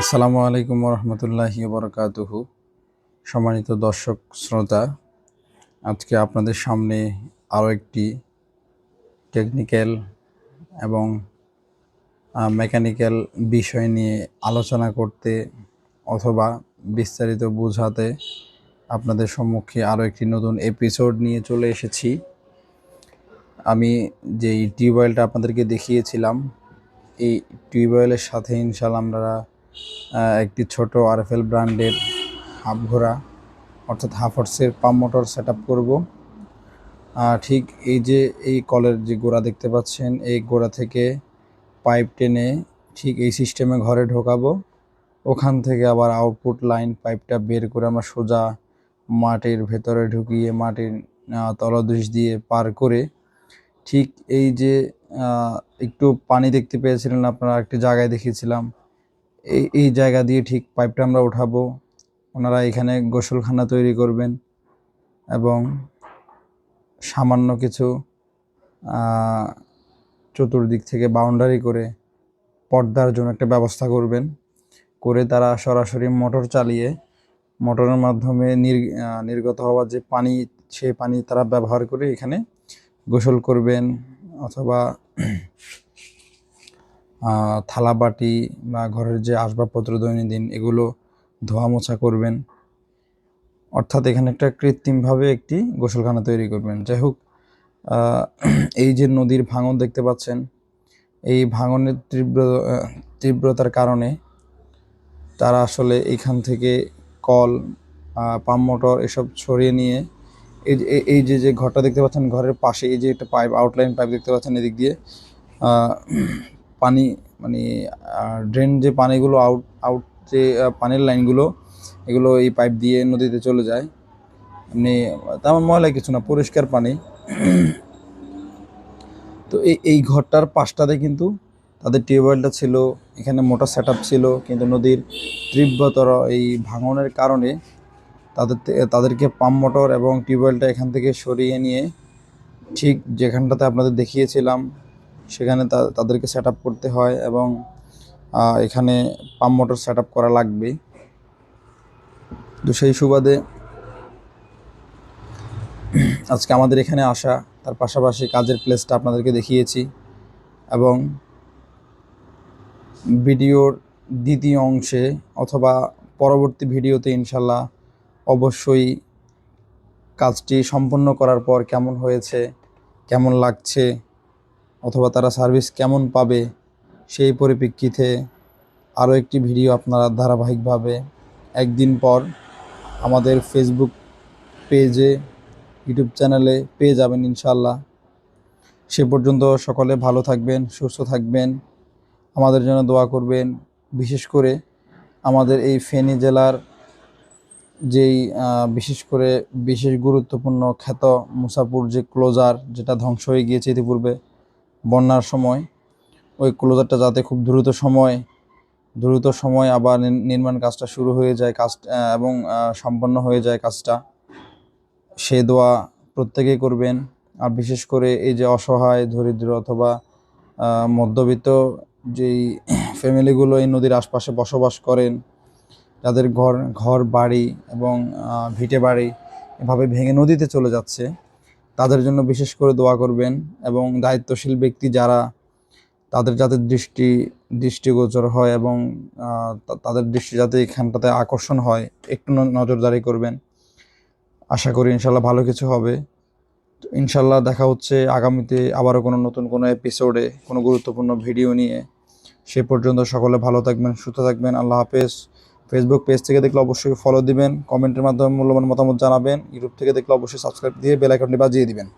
আসসালামু আলাইকুম রহমতুল্লাহি বরকাতুহু সম্মানিত দর্শক, শ্রোতা, আজকে আপনাদের সামনে আরও একটি টেকনিক্যাল এবং মেকানিক্যাল বিষয় নিয়ে আলোচনা করতে অথবা বিস্তারিত বোঝাতে আপনাদের সম্মুখে আরও একটি নতুন এপিসোড নিয়ে চলে এসেছি। আমি যেই টিউবওয়েলটা আপনাদেরকে দেখিয়েছিলাম, এই টিউবওয়েলের সাথে ইনশাল্লাহ আমরা একটি ছোট আরএফএল ব্র্যান্ডের হাফ ঘোড়া অর্থাৎ হাফ হর্সের পাম্প মোটর সেট আপ করব ঠিক এই যে এই কলের যে গোড়া দেখতে পাচ্ছেন, এই গোড়া থেকে পাইপ টেনে ঠিক এই সিস্টেমে ঘরে ঢোকাবো। ওখান থেকে আবার আউটপুট লাইন পাইপটা বের করে আমরা সোজা মাটির ভেতরে ঢুকিয়ে মাটির তলদেশ দিয়ে পার করে ঠিক এই যে একটু পানি দেখতে পেয়েছিলেন আপনারা, একটি জায়গায় দেখিয়েছিলাম। এই এই জায়গা দিয়ে ঠিক পাইপটা আমরা উঠাবো। ওনারা এখানে গোসলখানা তৈরি করবেন এবং সামান্য কিছু চতুর্দিক থেকে বাউন্ডারি করে পর্দার জন্য একটা ব্যবস্থা করবেন। করে তারা সরাসরি মোটর চালিয়ে, মোটরের মাধ্যমে নির নির্গত হওয়া যে পানি, সে পানি তারা ব্যবহার করে এখানে গোসল করবেন অথবা থালা বাটি বা ঘরের যে আসবাবপত্র দৈনন্দিন, এগুলো ধোয়া মোছা করবেন। অর্থাৎ এখানে একটা কৃত্রিমভাবে একটি গোসলখানা তৈরি করবেন। যাই হোক এই যে নদীর ভাঙন দেখতে পাচ্ছেন, এই ভাঙনের তীব্র, তীব্রতার কারণে তারা আসলে এইখান থেকে কল পাম্প মোটর এসব ছড়িয়ে নিয়ে এই যে, এই- যে যে ঘরটা দেখতে পাচ্ছেন, ঘরের পাশে এই যে একটা পাইপ আউটলাইন পাইপ দেখতে পাচ্ছেন এদিক দিয়ে পানি মানে ড্রেন যে পানিগুলো আউট আউট যে পানির লাইনগুলো, এগুলো এই পাইপ দিয়ে নদীতে চলে যায়। এমনি, তেমন ময়লা কিছু না, পরিষ্কার পানি। তো এই এই ঘরটার পাশটাতে কিন্তু তাদের টিউবওয়েলটা ছিল, এখানে মোটর সেট ছিল, কিন্তু নদীর তীব্রতর এই ভাঙনের কারণে তাদের তাদেরকে পাম্প মোটর এবং টিউবওয়েলটা এখান থেকে সরিয়ে নিয়ে ঠিক যেখানটাতে আপনাদের দেখিয়েছিলাম সেখানে তাদেরকে সেট করতে হয় এবং এখানে পাম্প মোটর সেট করা লাগবে তো সেই সুবাদে আজকে আমাদের এখানে আসা, তার পাশাপাশি কাজের প্লেসটা আপনাদেরকে দেখিয়েছি এবং ভিডিওর দ্বিতীয় অংশে অথবা পরবর্তী ভিডিওতে ইনশাল্লাহ অবশ্যই কাজটি সম্পন্ন করার পর কেমন হয়েছে, কেমন লাগছে অথবা তারা সার্ভিস কেমন পাবে সেই পরিপ্রেক্ষিতে আরও একটি ভিডিও আপনারা ধারাবাহিকভাবে একদিন পর আমাদের ফেসবুক পেজে ইউটিউব চ্যানেলে পেয়ে যাবেন ইনশাল্লাহ সে পর্যন্ত সকলে ভালো থাকবেন, সুস্থ থাকবেন। আমাদের জন্য দোয়া করবেন। বিশেষ করে আমাদের এই ফেনী জেলার যেই বিশেষ করে বিশেষ গুরুত্বপূর্ণ খ্যাত মুসাপুর যে ক্লোজার, যেটা ধ্বংস হয়ে গিয়েছে ইতিপূর্বে বন্যার সময়, ওই ক্লোজারটা যাতে খুব দ্রুত সময় দ্রুত সময় আবার নির্মাণ কাজটা শুরু হয়ে যায়, কাজ এবং সম্পন্ন হয়ে যায় কাজটা। সে দোয়া প্রত্যেকেই করবেন। আর বিশেষ করে এই যে অসহায়, দরিদ্র অথবা মধ্যবিত্ত যেই ফ্যামিলিগুলো এই নদীর আশপাশে বসবাস করেন, যাদের ঘর ঘর বাড়ি এবং ভিটে বাড়ি এভাবে ভেঙে নদীতে চলে যাচ্ছে তাদের জন্য বিশেষ করে দোয়া করবেন এবং দায়িত্বশীল ব্যক্তি যারা তাদের যাতে দৃষ্টি, দৃষ্টিগোচর হয় এবং তাদের দৃষ্টি যাতে এখানটাতে আকর্ষণ হয়, একটু নজরদারি করবেন। আশা করি ইনশাল্লাহ ভালো কিছু হবে। ইনশাল্লাহ দেখা হচ্ছে আগামীতে আবারও কোনো নতুন কোনো এপিসোডে কোনো গুরুত্বপূর্ণ ভিডিও নিয়ে। সে পর্যন্ত সকলে ভালো থাকবেন, সুস্থ থাকবেন। আল্লাহ হাফেজ। ফেসবুক পেজ থেকে দেখলে অবশ্যই ফলো দিবেন কমেন্টের মাধ্যমে মূল্যবান মতামত জানাবেন ইউটিউব থেকে দেখলে অবশ্যই সাবস্ক্রাইব দিয়ে বেল আইকনটি বাজিয়ে দিবেন।